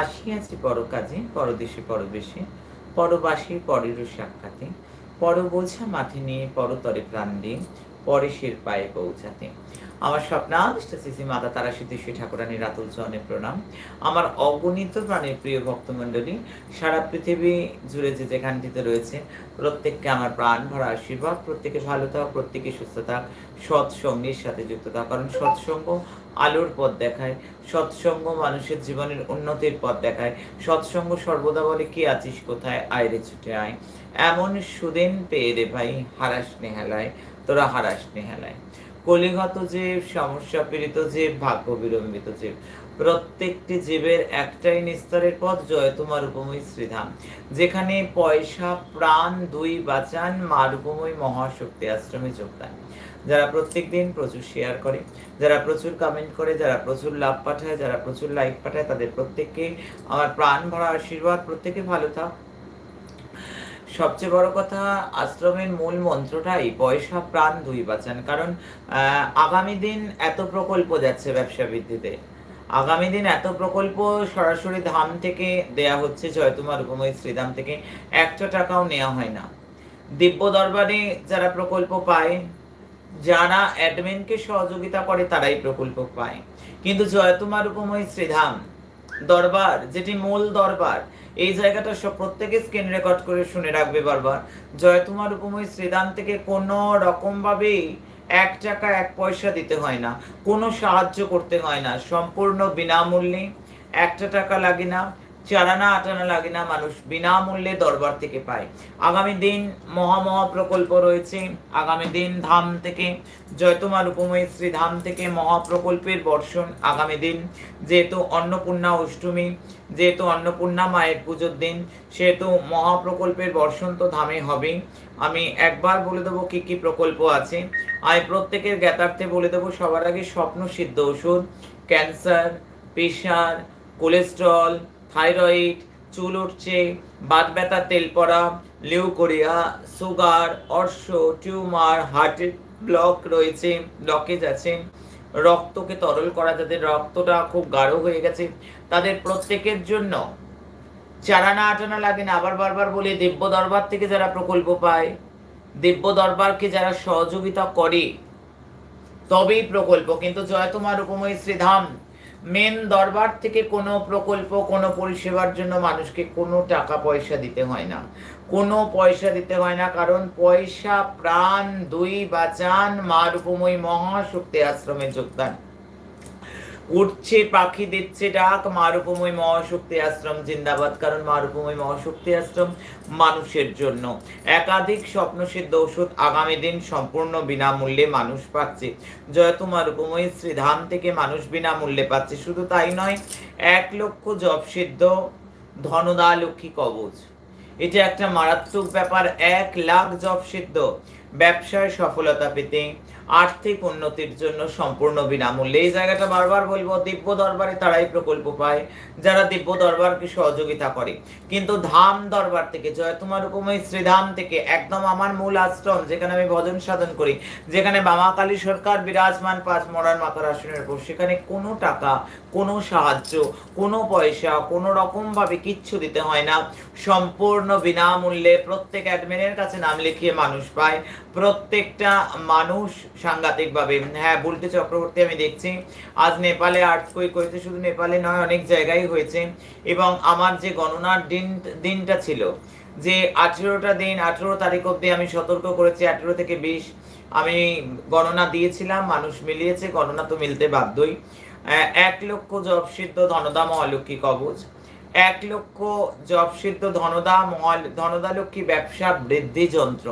আসিয়াছি পর কাজে পরদেশে পরবেশে পরবাসী পরের সাক্ষাতে, পর বোঝা মাঠে নিয়ে পরতরে প্রাণ দিয়ে পরেশের পায়ে পৌঁছাতে। আমার স্বপ্নাদিষ্ট শ্রী মাতা তারা সিদ্ধি শ্রী ঠাকুরানী রাতুল চরণে প্রণাম। আমার অগণিত প্রাণের প্রিয় ভক্তমণ্ডলী, সারা পৃথিবী জুড়ে যে যেখানটিতে রয়েছে, প্রত্যেককে আমার প্রাণ ভরা আশীর্বাদ, প্রত্যেকে ভালো থাক, প্রত্যেকে সুস্থ থাক, সৎসঙ্গের সাথে যুক্ত থাক। কারণ সৎসঙ্গ আলোর পথ দেখায়, সৎসঙ্গ মানুষের জীবনের উন্নতির পথ দেখায়। সৎসঙ্গ সর্বদা বলে, কি আছিস কোথায়? আয়রে ছুটে আয়। এমন সুদিন পেয়ে রে ভাই, হারাস নেহালায়, তোরা হারাস নেহালায়। কলিগত যে সমস্যা পীড়িত যে ভাগ্য বিলম্বিত যে প্রত্যেকটি জীবের একটাই নিস্তরের পথ, জয় তোমার উপময় শ্রীধাম। যেখানে পয়সা, প্রাণ, দুই বাঁচান মা রূপময় মহাশক্তি আশ্রমে যোগদান। যারা প্রত্যেক দিন প্রচুর শেয়ার করে, যারা প্রচুর কমেন্ট করে, যারা প্রচুর লাভ পাঠায়, যারা প্রচুর লাইক পাঠায়, তাদের প্রত্যেককে আমার প্রাণ ভরা আশীর্বাদ। প্রত্যেকে ভালো থাক। সবচেয়ে বড় কথা, আশ্রমের মূল মন্ত্রটাই পয়সা প্রাণ দুই বাঁচান। কারণ আগামী দিন এত প্রকল্প যাচ্ছে ব্যবসা বৃদ্ধিতে। আগামী দিন এত প্রকল্প সরাসরি ধাম থেকে দেয়া হচ্ছে জয়তুমার উপময় শ্রীধাম থেকে। একটা টাকাও নেওয়া হয় না। দিব্য দরবারে যারা প্রকল্প পায় যারা অ্যাডমিনকে সহযোগিতা করে তারাই প্রকল্প পায়। কিন্তু জয়তুমার উপময় শ্রীধাম দরবার, যেটি মূল দরবার, এই জায়গাটা সব প্রত্যেকে স্ক্রিন রেকর্ড করে শুনে রাখবে বারবার। জয়তুমার উপময় শ্রীধাম থেকে কোনো রকম ভাবেই এক টাকা, এক পয়সা দিতে হয় না। কোনো সাহায্য করতে হয় না। সম্পূর্ণ বিনামূল্যে একটা টাকা লাগে না। চারানা আটানা লাগে না মানুষ, বিনামূল্যে দরবার থেকে পায়। আগামী দিন মহা মহা প্রকল্প রয়েছে। আগামী দিন ধাম থেকে, জয়তুমার উপময় শ্রী ধাম থেকে মহা প্রকল্পের বর্ষণ আগামী দিন। যেহেতু অন্নপূর্ণা অষ্টমী, যেহেতু অন্নপূর্ণা মায়ের পুজোর দিন, সেহেতু মহা প্রকল্পের বর্ষণ তো ধামে হবেই। আমি একবার বলে দেবো কি কি প্রকল্প আছে। আমি প্রত্যেকের জ্ঞাতার্থে বলে দেবো সবার আগে স্বপ্ন সিদ্ধ ওষুধ, ক্যান্সার প্রেশার কোলেস্ট্রল থাইরয়েড, চুল উঠছে, বাত ব্যথা, তেল পড়া লিউকোরিয়া সুগার, অর্শ, টিউমার হার্টের ব্লক রয়েছে, ব্লকেজ আছে। রক্তকে তরল করা, যাদের রক্তটা খুব গাঢ় হয়ে গেছে, তাদের প্রত্যেকের জন্য চারানা আটানা লাগে না। আবার বারবার বলি, দিব্য দরবার থেকে যারা প্রকল্প পায়, দিব্য দরবারকে যারা সহযোগিতা করে, তবেই প্রকল্প। কিন্তু জয় তোমার উপময় শ্রীধাম। মেন দরবার থেকে কোনো প্রকল্প, কোনো পরিষেবার জন্য মানুষকে কোনো টাকা, পয়সা দিতে হয় না। কোনো পয়সা দিতে হয় না, কারণ পয়সা, প্রাণ, দুই বা চান মা রূপময়ী মহাশক্তি আশ্রমে যোগদান। উঠছে, পাখি দিচ্ছে ডাক মারূপময় মহাশক্তি আশ্রম, জিন্দাবাদ, কারণ মারূপময় মহাশক্তি আশ্রম মানুষের জন্য। একাধিক স্বপ্ন সিদ্ধ ওষুধ আগামী দিন সম্পূর্ণ বিনামূল্যে মানুষ পাচ্ছে। জয়তু মারূপময় শ্রীধাম থেকে মানুষ বিনামূল্যে পাচ্ছে, শুধু তাই নয়, এক লক্ষ জব সিদ্ধ ধনদা লক্ষ্মী কবচ। এটা একটা মারাত্মক ব্যাপার, এক লাখ জব সিদ্ধ ব্যবসায় সফলতা পেতে আর্থিক উন্নতির জন্য সম্পূর্ণ বিনামূল্যে। এই জায়গাটা বারবার বলব, দিব্য দরবারে তারাই প্রকল্প পায়, যারা দিব্য দরবারকে সহযোগিতা করে। কিন্তু ধাম দরবার থেকে, জয় তোমার উপময় শ্রীধাম থেকে, একদম আমার মূল আশ্রম, যেখানে আমি ভজন সাধন করি, যেখানে বামাকালী সরকার বিরাজমান পাঁচ মরার মাতার আসনের উপর, সেখানে কোনো টাকা, কোনো সাহায্য, কোনো পয়সা, কোনো রকম ভাবে কিচ্ছু দিতে হয় না। সম্পূর্ণ বিনামূল্যে প্রত্যেক অ্যাডমিনের কাছে নাম লিখিয়ে মানুষ পায়। প্রত্যেকটা মানুষ সাংঘাতিক ভাবে হ্যাঁ বুলটি চক্রবর্তী আমি দেখছি। আজ নেপালে আর্থকুইক হয়েছে, শুধু নেপালে নয়, অনেক জায়গায় হয়েছে। এবং আমার যে গণনার দিন, দিনটা ছিল, যে আঠেরোটা দিন, আঠেরো তারিখ অব্দি আমি সতর্ক করেছি, আঠেরো থেকে বিশ। আমি গণনা দিয়েছিলাম, মানুষ মিলিয়েছে, গণনা তো মিলতে বাধ্যই। এক লক্ষ জব সিদ্ধ ধনদা মহালক্ষ্মী কবচ, এক লক্ষ জব সিদ্ধ ধনদা মহা ধনদা লক্ষ্মী ব্যবসা বৃদ্ধি যন্ত্র।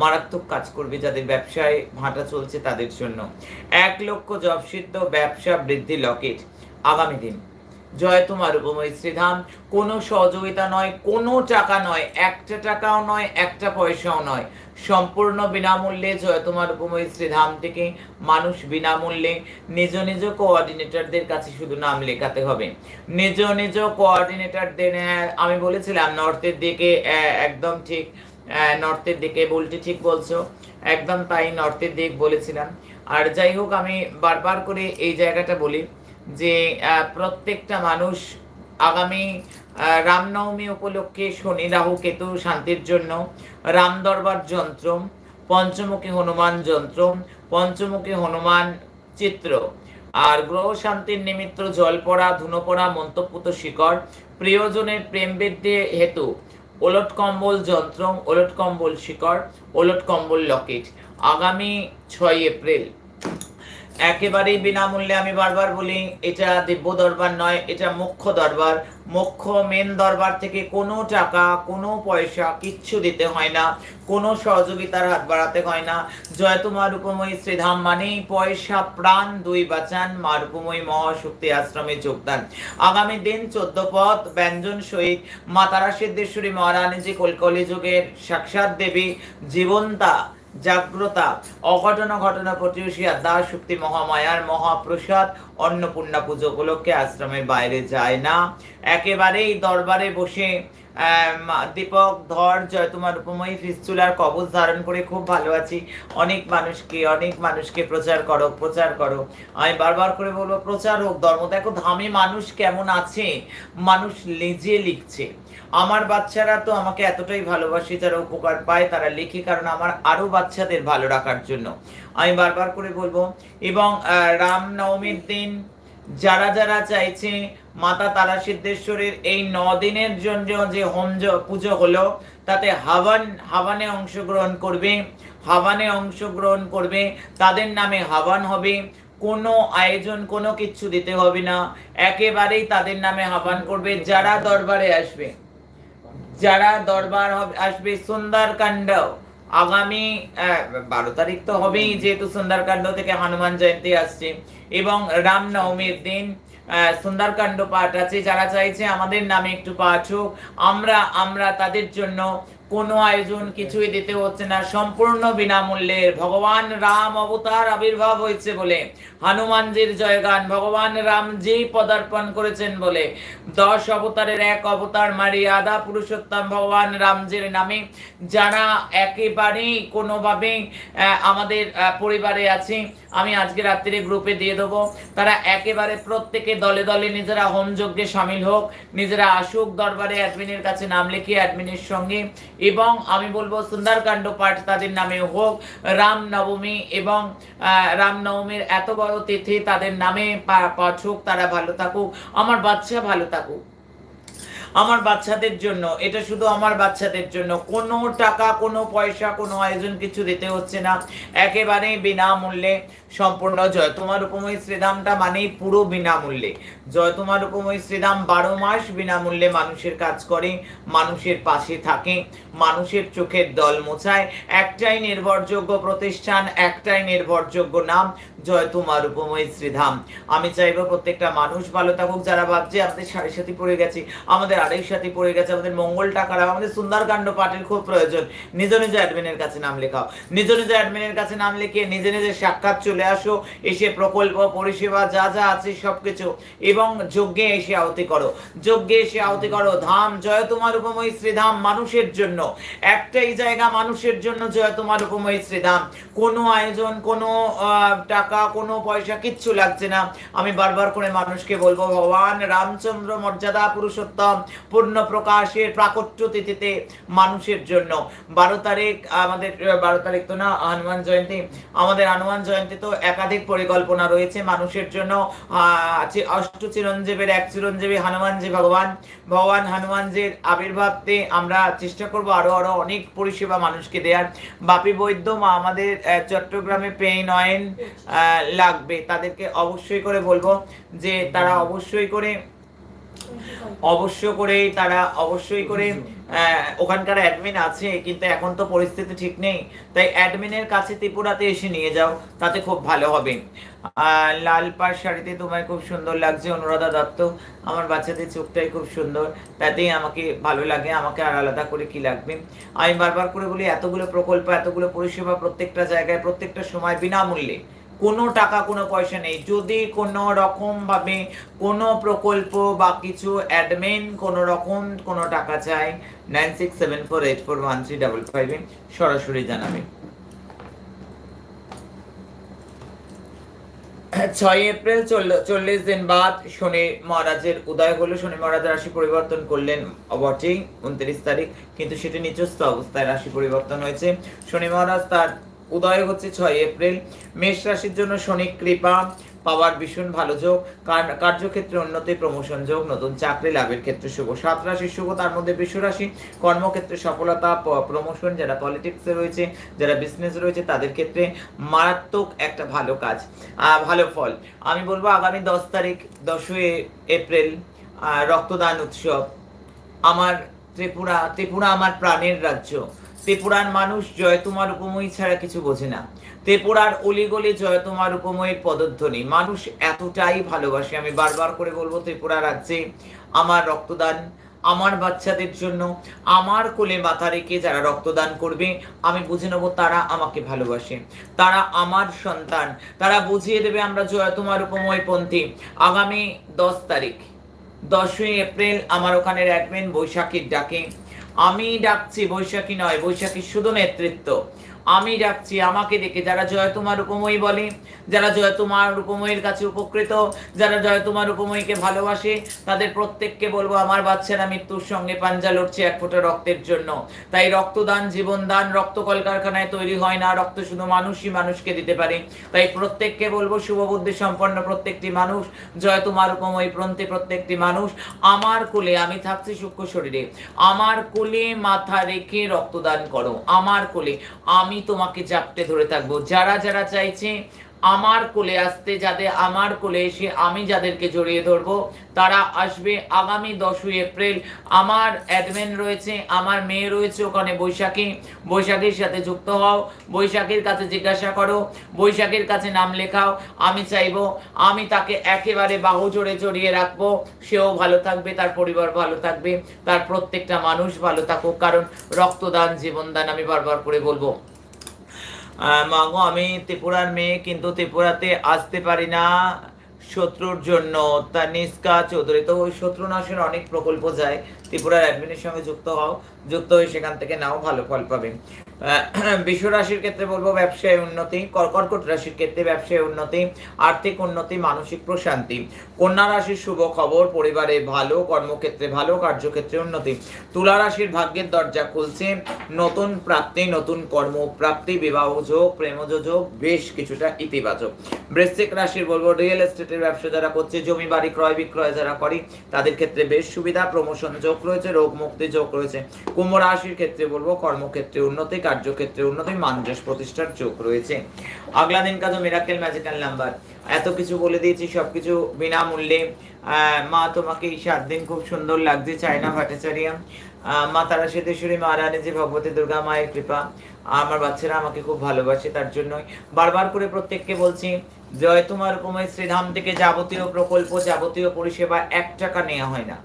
মারাত্মক কাজ করবে যাদের ব্যবসায় ভাটা চলছে তাদের জন্য। এক লক্ষ জব সিদ্ধ, ব্যবসা বৃদ্ধি লকেট। আগামী দিন। জয় তোমার উপময় শ্রীধাম। কোনো সহযোগিতা নয়, কোনো টাকা নয়, একটা টাকাও নয়, একটা পয়সাও নয়। সম্পূর্ণ বিনামূল্যে জয় তোমার উপময় শ্রীধাম থেকে। মানুষ বিনামূল্যে নিজ নিজ কোঅর্ডিনেটরদের কাছে শুধু নাম লেখাতে হবে। নিজ নিজ কোঅর্ডিনেটরদের আমি বলেছিলাম নর্থের দিকে একদম ঠিক। নর্থের দিকে বলতে ঠিক বলছো। একদম তাই নর্থের দিক বলেছিলাম। আর যাই হোক, আমি বারবার করে এই জায়গাটা বলি যে প্রত্যেকটা মানুষ আগামী রামনবমী উপলক্ষে শনি, রাহু, কেতু শান্তির জন্য রাম দরবার যন্ত্র, পঞ্চমুখী হনুমান যন্ত্র, পঞ্চমুখী হনুমান চিত্র আর গ্রহ শান্তির নিমিত্ত জল পড়া, ধুনো পড়া মন্তপুত শিকড়, প্রিয়জনের প্রেম বৃদ্ধি হেতু ওলট কম্বল যন্ত্র ওলট কম্বল শিকড় ওলট কম্বল লকেট আগামী ছয় এপ্রিল একেবারেই বিনামূল্যে আমি বারবার বলি, এটা দিব্য দরবার নয়, এটা মুখ্য দরবার। মুখ্য মেন দরবার থেকে কোনো টাকা, কোনো পয়সা কিচ্ছু দিতে হয় না, কোনো সহযোগিতার হাত বাড়াতে হয় না। জয়তু মা রূপময়ী শ্রীধাম মানেই পয়সা, প্রাণ, দুই বাঁচান মা রূপময়ী মহাশক্তি আশ্রমে যোগদান। আগামী দিন চোদ্দ পথ ব্যঞ্জন সহিত মা তারা সিদ্ধেশ্বরী মহারানীজি কলকলি যুগের সাক্ষাৎ দেবী জীবন্তা জাগ্রতা, অঘটন, ঘটনা প্রতিবেশী দাস শক্তি মহামায়ার মহাপ্রসাদ, অন্নপূর্ণা পুজো উপলক্ষে আশ্রমের বাইরে যায় না। একেবারেই দরবারে বসে দীপক, ধর জয়তুমার উপময়ী ফিস্তুলার কবচ ধারণ করে খুব ভালো আছি। অনেক মানুষকে অনেক মানুষকে প্রচার করো প্রচার করো। আমি বারবার করে বলব, প্রচার হোক, ধর্ম। দেখো, ধামে মানুষ কেমন আছে? মানুষ লেজে লিখছে। আমার বাচ্চারা তো আমাকে এতটাই ভালোবাসে, যারা উপকার পায়, তারা লিখে, কারণ আমার আরও বাচ্চাদের ভালো রাখার জন্য। আমি বারবার করে বলব, এবং রামনবমীর দিন যারা যারা চাইছে মাতা তারা সিদ্ধেশ্বরের এই ন দিনের জন্য যে হোম পুজো হলো, তাতে হাবান, হাবানে অংশগ্রহণ করবে, হাবানে অংশগ্রহণ করবে, তাদের নামে হাবান হবে, কোনো আয়োজন, কোনো কিচ্ছু দিতে হবে না, একেবারেই তাদের নামে হাবান করবে, যারা দরবারে আসবে, যারা দরবার আসবে সুন্দরকাণ্ড আগামী আহ, বারো তারিখ তো হবেই যেহেতু সুন্দরকাণ্ড থেকে হনুমান জয়ন্তী আসছে এবং রামনবমীর দিন আহ, সুন্দরকাণ্ড পাঠ আছে। যারা চাইছে আমাদের নামে একটু পাঠ। হোক আমরা আমরা তাদের জন্য কোনো আয়োজন কিছুই দিতে হচ্ছে না সম্পূর্ণ বিনামূল্যে। ভগবান রাম অবতার আবির্ভাব হয়েছে বলে হনুমানজির জয়গান ভগবান রামজি পদার্পণ করেছেন বলে। দশ অবতারের এক অবতার মারিয়াদা পুরুষোত্তম ভগবান রামজির নামে। যারা একেবারেই কোনোভাবে আহ, আমাদের পরিবারে আছে আমি আজকে রাত্রে গ্রুপে দিয়ে দেবো। তারা একেবারে প্রত্যেকে দলে দলে নিজেরা হোম যজ্ঞে সামিল হোক নিজেরা আসুক দরবারে অ্যাডমিনের কাছে নাম লিখিয়ে অ্যাডমিনের সঙ্গে এবং আমি বলব সুন্দরকাণ্ড পাঠ তাদের নামে হোক, রামনবমী এবং রামনবমীর এত বড় তিথি তাদের নামে পাঠ হোক তারা ভালো থাকুক, আমার বাচ্চা ভালো থাকুক। আমার বাচ্চাদের জন্য, এটা শুধু আমার বাচ্চাদের জন্য, কোনো টাকা, কোনো পয়সা, কোনো আয়োজন কিছু দিতে হচ্ছে না। একেবারেই বিনামূল্যে সম্পূর্ণ জয়। তোমার উপময় শ্রীধামটা মানেই পুরো বিনামূল্যে। জয় তোমার উপময় শ্রীধাম বারো মাস বিনামূল্যে মানুষের কাজ করে, মানুষের পাশে থাকে, মানুষের চোখের দল মোছায়। একটাই নির্ভরযোগ্য প্রতিষ্ঠান, একটাই নির্ভরযোগ্য নাম, জয় তোমার উপময় শ্রীধাম। আমি চাইব প্রত্যেকটা মানুষ ভালো থাকুক, যারা ভাবছে আমাদের সাড়ে সাথী পড়ে গেছি, আমাদের আড়াই সাথী পড়ে গেছে, আমাদের মঙ্গলটা খারাপ আমাদের সুন্দরকাণ্ড পাঠের খুব প্রয়োজন। নিজ নিজ অ্যাডমিনের কাছে নাম লেখাও। নিজ নিজ অ্যাডমিনের কাছে নাম লিখে, নিজে নিজে সাক্ষাৎ চলে আসো, এসে প্রকল্প, পরিষেবা, যা যা আছে সবকিছু। এবং যজ্ঞে এসে আহতি করো। যজ্ঞে এসে আহতি করো। ধাম জয় তোমার উপময় শ্রীধাম মানুষের জন্য। একটাই জায়গা মানুষের জন্য জয় তোমার উপময় শ্রীধাম। কোনো আয়োজন, কোনো টাকা, কোনো পয়সা কিচ্ছু লাগছে না। আমি বারবার করে মানুষকে বলব, ভগবান রামচন্দ্র মর্যাদা পুরুষোত্তম, পূর্ণ প্রকাশের প্রাকট্য তিথিতে মানুষের জন্য। বারো তারিখ আমাদের বারো তারিখ তো না, হনুমান জয়ন্তী। আমাদের হনুমান জয়ন্তী তো একাধিক পরিকল্পনা রয়েছে মানুষের জন্য। আছে অষ্ট চিরঞ্জীবের এক চিরঞ্জীবী হনুমানজি ভগবান। ভগবান হনুমানজির আবির্ভাবতে আমরা চেষ্টা করব আরও আরও অনেক পরিষেবা মানুষকে দেওয়ার বাপি বৈদ্য মা আমাদের চট্টগ্রামে পেইন অয়েন লাগবে। তাদেরকে অবশ্যই করে বলব যে তারা অবশ্যই করে অবশ্য করে তারা অবশ্যই করে ওখানকার অ্যাডমিন আছে, কিন্তু এখন তো পরিস্থিতি ঠিক নেই। তাই অ্যাডমিনের কাছে ত্রিপুরাতে এসে নিয়ে যাও, তাতে খুব ভালো হবে। লাল পাড় শাড়িতে তোমায় খুব সুন্দর লাগছে, অনুরাধা দত্ত। আমার বাচ্চাদের চোখটাই খুব সুন্দর, তাতেই আমাকে ভালো লাগে, আমাকে আর আলাদা করে কি লাগবে? আমি বারবার করে বলি, এতগুলো প্রকল্প, এতগুলো পরিষেবা প্রত্যেকটা জায়গায়, প্রত্যেকটা সময় বিনামূল্যে। কোনো টাকা, কোনো পয়সা নেই। যদি কোনো রকম ভাবে কোনো প্রকল্প বা কিছু অ্যাডমিন কোনো রকম কোনো টাকা চায় nine six seven four eight four one three double ফাইভে সরাসরি জানাবে। ছয় এপ্রিল চল্ল- চল্লিশ দিন বাদ শনি মহারাজের উদয় হলো। শনি মহারাজ রাশি পরিবর্তন করলেন বটেই উনত্রিশ তারিখ, কিন্তু সেটি নিচস্থ অবস্থায় রাশি পরিবর্তন হয়েছে। শনি মহারাজ তার উদয় হচ্ছে ছয় এপ্রিল। মেষ রাশির জন্য শনি কৃপা, পাওয়ার ভীষণ ভালো যোগ, কার- কার্যক্ষেত্রে উন্নতি প্রমোশন যোগ, নতুন চাকরি, লাভের ক্ষেত্রে শুভ। সাত রাশি শুভ, তার মধ্যে বিশ্ব রাশি। কর্মক্ষেত্রে সফলতা প্রমোশন যারা পলিটিক্সে রয়েছে, যারা বিজনেস রয়েছে, তাদের ক্ষেত্রে মারাত্মক একটা ভালো কাজ ভালো ফল। আমি বলব আগামী দশ তারিখ, দশই এপ্রিল রক্তদান উৎসব। আমার ত্রিপুরা ত্রিপুরা আমার প্রাণের রাজ্য। ত্রিপুরার মানুষ জয় তোমার উপময়ী ছাড়া কিছু বোঝে না। ত্রিপুরার অলিগলি জয় তোমার উপময়ের পদধ্বনি। মানুষ এতটাই ভালোবাসে, আমি বারবার করে বলব ত্রিপুরা রাজ্যে আমার রক্তদান, আমার বাচ্চাদের জন্য, আমার কোলে মাথা রেখে যারা রক্তদান করবে, আমি বুঝে নেব তারা আমাকে ভালোবাসে। তারা আমার সন্তান, তারা বুঝিয়ে দেবে আমরা জয় তোমার উপময় পন্থী আগামী দশ তারিখ, দশই এপ্রিল আমার ওখানে রাখবেন বৈশাখীর ডাকে। আমি ডাকছি বৈশাখী নয় বৈশাখী শুধু নেতৃত্ব। আমি ডাকছি, আমাকে দেখে যারা জয় তোমার উপময়ী বলে, যারা জয় তোমার উপময়ীর কাছে উপকৃত, যারা জয় তোমার উপময়ীকে ভালোবাসে, তাদের প্রত্যেককে বলব, আমার বাচ্চারা মৃত্যুর সঙ্গে পাঞ্জা লড়ছে এক ফোঁটা রক্তের জন্য। তাই রক্তদান, জীবনদান, রক্ত কলকারখানায় তৈরি হয় না, রক্ত শুধু মানুষই মানুষকে দিতে পারে। তাই প্রত্যেককে বলব, শুভবুদ্ধি সম্পন্ন প্রত্যেকটি মানুষ, জয় তোমার উপময়ী প্রন্তে প্রত্যেকটি মানুষ। আমার কোলে, আমি থাকছি সূক্ষ্ম শরীরে, আমার কোলে মাথা রেখে রক্তদান করো, আমার কোলে, আমি তোমাকে চাপটে ধরে থাকব। যারা যারা চাইছে আমার কোলে আসতে, যাদের আমার কোলে এসে আমি যাদেরকে জড়িয়ে ধরবো, তারা আসবে আগামী দশই এপ্রিল। আমার অ্যাডমিন রয়েছে, আমার মেয়ে রয়েছে ওখানে বৈশাখী। বৈশাখীর সাথে যুক্ত হও, বৈশাখীর কাছে জিজ্ঞাসা করো, বৈশাখীর কাছে নাম লেখাও। আমি চাইব, আমি তাকে একেবারে বাহু জোড়ে জড়িয়ে রাখব। সেও ভালো থাকবে, তার পরিবার ভালো থাকবে, তার প্রত্যেকটা মানুষ ভালো থাকুক, কারণ রক্তদান, জীবনদান আমি বারবার করে বলব। আহ, মা আমি ত্রিপুরার মেয়ে কিন্তু ত্রিপুরাতে আসতে পারি না শত্রুর জন্য। তার নিষ্কা চৌধুরী তো ওই শত্রু নাশের অনেক প্রকল্প যায়। ত্রিপুরার অ্যাডমিনের সঙ্গে যুক্ত হও যুক্ত হয়ে সেখান থেকে নাও ভালো ফল পাবে। বিশ্ব রাশির ক্ষেত্রে বলব ব্যবসায় উন্নতি কর- কর্কট রাশির ক্ষেত্রে ব্যবসায় উন্নতি, আর্থিক উন্নতি, মানসিক প্রশান্তি। কন্যা রাশির শুভ খবর, পরিবারে ভালো, কর্মক্ষেত্রে ভালো, কার্যক্ষেত্রে উন্নতি। তুলা রাশির ভাগ্যের দরজা খুলছে, নতুন প্রাপ্তি, নতুন কর্ম প্রাপ্তি বিবাহ যোগ, প্রেমজ যোগ, বেশ কিছুটা ইতিবাচক। বৃশ্চিক রাশির বলব রিয়েল এস্টেটের ব্যবসা যারা করছে, জমি বাড়ি ক্রয় বিক্রয় যারা করে, তাদের ক্ষেত্রে বেশ সুবিধা প্রমোশন যোগ রয়েছে রোগ মুক্তি যোগ রয়েছে। কুম্ভ রাশির ক্ষেত্রে বলব কর্মক্ষেত্রে উন্নতি কার্যক্ষেত্রে উন্নতি মানযশ প্রতিষ্ঠার চোখ রয়েছে। আগলা দিন কাজ মিরাকেল ম্যাজিক্যাল নাম্বার এত কিছু বলে দিয়েছি সবকিছু বিনামূল্যে। মা তোমাকে এই সাত দিন খুব সুন্দর লাগছে চায়না ভট্টাচার্য আহ, মা তারা সিদ্ধেশ্বরী মহারানী যে ভগবতী দুর্গা মায়ের কৃপা। আমার বাচ্চারা আমাকে খুব ভালোবাসে তার জন্যই। বারবার করে প্রত্যেককে বলছি জয় তোমার উপময় শ্রীধাম থেকে যাবতীয় প্রকল্প যাবতীয় পরিষেবা এক টাকা নেওয়া হয় না।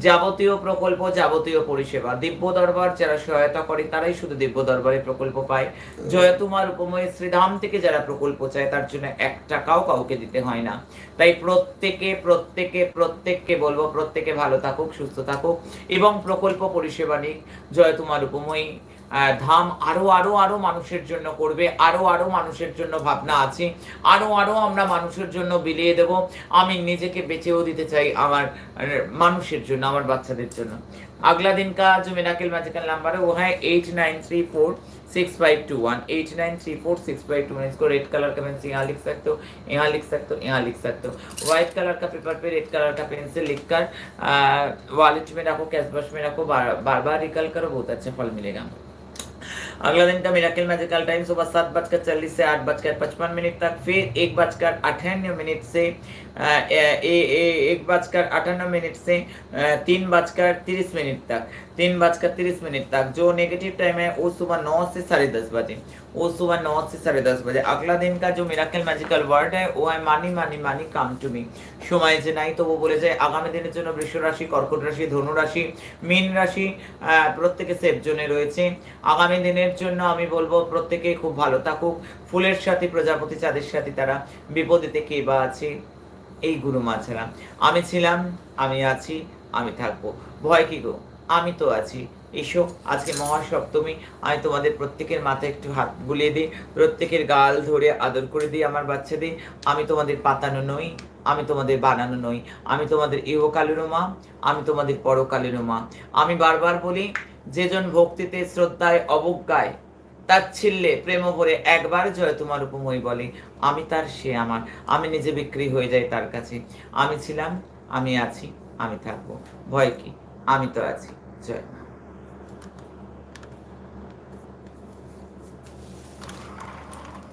যাবতীয় প্রকল্প, যাবতীয় পরিষেবা। দিব্য দরবার যারা সহায়তা করে, তারাই শুধু দিব্য দরবারে প্রকল্প পায়। জয় তোমার উপময় শ্রীধাম থেকে যারা প্রকল্প চায়, তার জন্য এক টাকাও কাউকে দিতে হয় না। তাই প্রত্যেকে প্রত্যেকে, প্রত্যেককে বলব, প্রত্যেকে ভালো থাকুক, সুস্থ থাকুক এবং প্রকল্প পরিষেবা নিক। জয় তোমার উপময়ী ধাম আরো আরো আরো মানুষের জন্য করবে আরো আরো মানুষের জন্য ভাবনা আছে আরো আরো আমরা মানুষের জন্য বিলিয়ে দেব আমি নিজেকে বেঁচেও দিতে চাই আমার আহ, মানুষের জন্য আমার বাচ্চাদের জন্য अगला दिन का जो मिराकल मैजिकल नंबर है वो है eight nine three four six five two one eight nine three four six five two one इसको रेड कलर का पेंसिल यहाँ लिख सकते हो यहाँ लिख सकते हो यहाँ लिख सकते हो व्हाइट कलर का पेपर पे रेड कलर का पेंसिल लिख कर वॉलेट में रखो कैश बॉक्स में रखो बार बार बार रिकल करो बहुत अच्छा फल मिलेगा अगला दिन का मिराकल मैजिकल टाइम, सुबह सात बजकर चालीस से आठ बजकर पचपन मिनट तक, फिर एक बजकर अठानवे मिनट से एक बजकर अठानवे मिनट से तीन बजकर तीस मिनट तक। तीन बजकर तीस मिनट तक जो नेगेटिव टाइम है वो सुबह नौ से साढ़े दस बजे वो सुबह नौ से साढ़े दस बजे अगला दिन का जो मिराकल मैजिकल वर्ड है वो है मानी मानी मानी काम टू मी সময় যে নাই তো ও বলে যায় আগামী দিনের জন্য বৃষ রাশি কর্কট রাশি ধনু রাশি মীন রাশি আহ, প্রত্যেকে সেফ জোনে রয়েছে আগামী দিনের জন্য আমি বলবো প্রত্যেকে খুব ভালো থাকুক ফুলের সাথে প্রজাপতি চাঁদের সাথে তারা বিপদেতে কে বা আছে এই গুরু মা ছাড়া আমি ছিলাম আমি আছি আমি থাকবো ভয় কি গো আমি তো আছি। এসো, আজকে মহাসপ্তমী, আমি তোমাদের প্রত্যেকের মাথায় একটু হাত বুলিয়ে দিই, প্রত্যেকের গাল ধরে আদর করে দিই আমার বাচ্চাদের। আমি তোমাদের পাতানো নই, আমি তোমাদের বানানো নই, আমি তোমাদের ইহকালেরও মা, আমি তোমাদের পরকালেরও মা। আমি বারবার বলি যেজন ভক্তিতে, শ্রদ্ধায়, অবজ্ঞায়, তার তাচ্ছিল্যে প্রেম ভরে একবার জয় তোমার উপময় বলে, আমি তার সে আমার, আমি নিজে বিক্রি হয়ে যাই তার কাছে। আমি ছিলাম, আমি আছি, আমি থাকব। ভয় কি? আমি তো আছি। জয় মা।